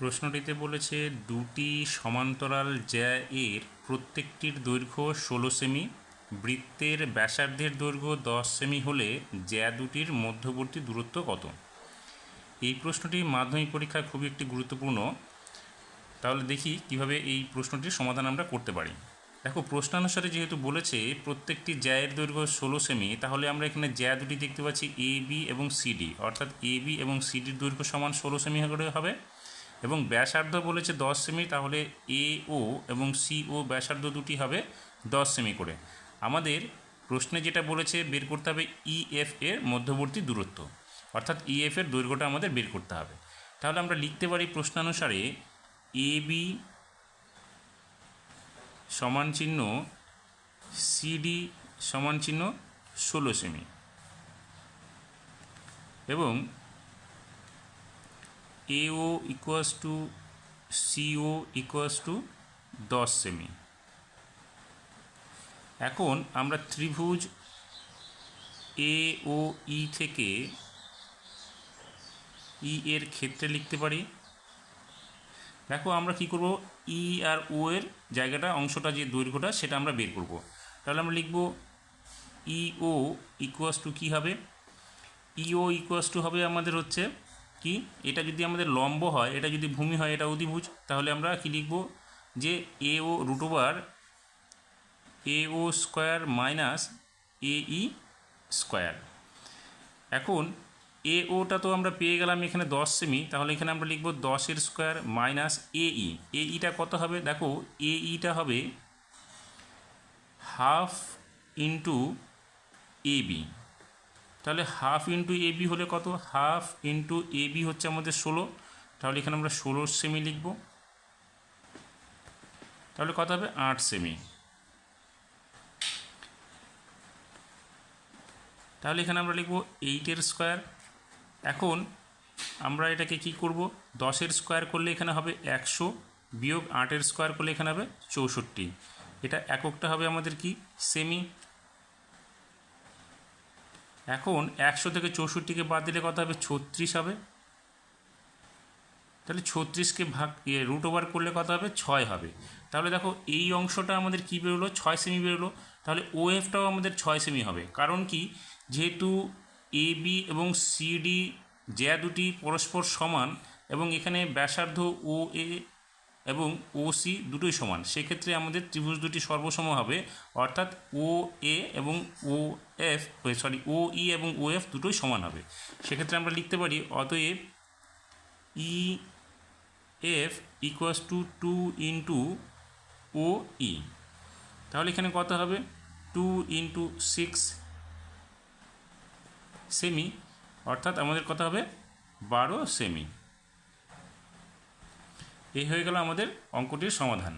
প্রশ্নটিতে বলেছে, দুটি সমান্তরাল জ্যা এর প্রত্যেকটির দৈর্ঘ্য ষোলো সেমি, বৃত্তের ব্যাসার্ধের দৈর্ঘ্য দশ সেমি হলে জ্যা দুটির মধ্যবর্তী দূরত্ব কত? এই প্রশ্নটি মাধ্যমিক পরীক্ষায় খুবই একটি গুরুত্বপূর্ণ। তাহলে দেখি কীভাবে এই প্রশ্নটির সমাধান আমরা করতে পারি। দেখো, প্রশ্নানুসারে যেহেতু বলেছে প্রত্যেকটি জ্যায়ের দৈর্ঘ্য ষোলো সেমি, তাহলে আমরা এখানে জ্যা দুটি দেখতে পাচ্ছি এ বি এবং সিডি অর্থাৎ এ বি এবং সিডির দৈর্ঘ্য সমান ষোলো সেমি করে হবে। এবং ব্যাসার্ধ বলেছে দশ সেমি, তাহলে এ ও এবং সি ও ব্যাসার্ধ দুটি হবে দশ সেমি করে। আমাদের প্রশ্নে যেটা বলেছে, বের করতে হবে ইএফ এর মধ্যবর্তী দূরত্ব, অর্থাৎ ইএফ এর দৈর্ঘ্যটা আমাদের বের করতে হবে। তাহলে আমরা লিখতে পারি প্রশ্নানুসারে এ বি সমান চিহ্ন সিডি সমান চিহ্ন ষোলো সেমি এবং A O equals to C O equals to দশ সেমি এখন আমরা ত্রিভুজ এ ও ই থেকে ই এর ক্ষেত্রে লিখতে পারি। দেখো আমরা কি করব? ই আর ও এর জায়গাটা, অংশটা, যে দৈর্ঘ্যটা, সেটা আমরা বের করব। তাহলে আমরা লিখব ই ও ইকুয়াস টু কী হবে? ইও ইকুয়াস টু হবে আমাদের হচ্ছে কি? এটা যদি আমাদের লম্ব হয়, এটা যদি ভূমি হয়, এটা অধিভুজ, তাহলে আমরা কি লিখব? যে A O root over A O square minus A E square এখন এ ওটা তো আমরা পেয়ে গেলাম এখানে দশ সেমি তাহলে এখানে আমরা লিখব দশের স্কোয়ার মাইনাস এ ই এ ইটা কত হবে? দেখো এ ইটা হবে হাফ ইন্টু এ বি তাহলে হাফ ইন্টু এ বি হলে কত? হাফ ইন্টু এ বি হচ্ছে আমাদের ষোলো। তাহলে এখানে আমরা ষোলো সেমি লিখব। তাহলে কত হবে? আট সেমি তাহলে এখানে আমরা লিখব এইটের স্কোয়ার এখন আমরা এটাকে কি করব? দশের স্কোয়ার করলে এখানে হবে একশো, বিয়োগ আটের স্কোয়ার করলে এখানে হবে চৌষট্টি। এটা এককটা হবে আমাদের কি? সেমি এখন একশো থেকে চৌষট্টিকে বাদ দিলে কত হবে? ছত্রিশ হবে। তাহলে ছত্রিশকে ভাগ ইয়ে রুট ওভার করলে কত হবে? ছয় হবে। তাহলে দেখো এই অংশটা আমাদের কী বেরোলো? ছয় সেমি বেরোলো। তাহলে ও এফটাও আমাদের ছয় সেমি হবে। কারণ কি? যেহেতু এ বি এবং সিডি জ্যা দুটি পরস্পর সমান এবং এখানে ব্যাসার্ধ ও এ এবং ও সি দুটোই সমান। সেক্ষেত্রে আমাদের ত্রিভুজ দুটি সর্বসম হবে, অর্থাৎ ও এ এবং ও এফ সরি ও ই এবং ও এফ দুটোই সমান হবে। সেক্ষেত্রে আমরা লিখতে পারি, অতএব E F equals to two into O E তাহলে এখানে কত হবে? টু ইন্টু সিক্স সেমি অর্থাৎ আমাদের কত হবে? বারো সেমি এই হয়ে গেল আমাদের অঙ্কটির সমাধান।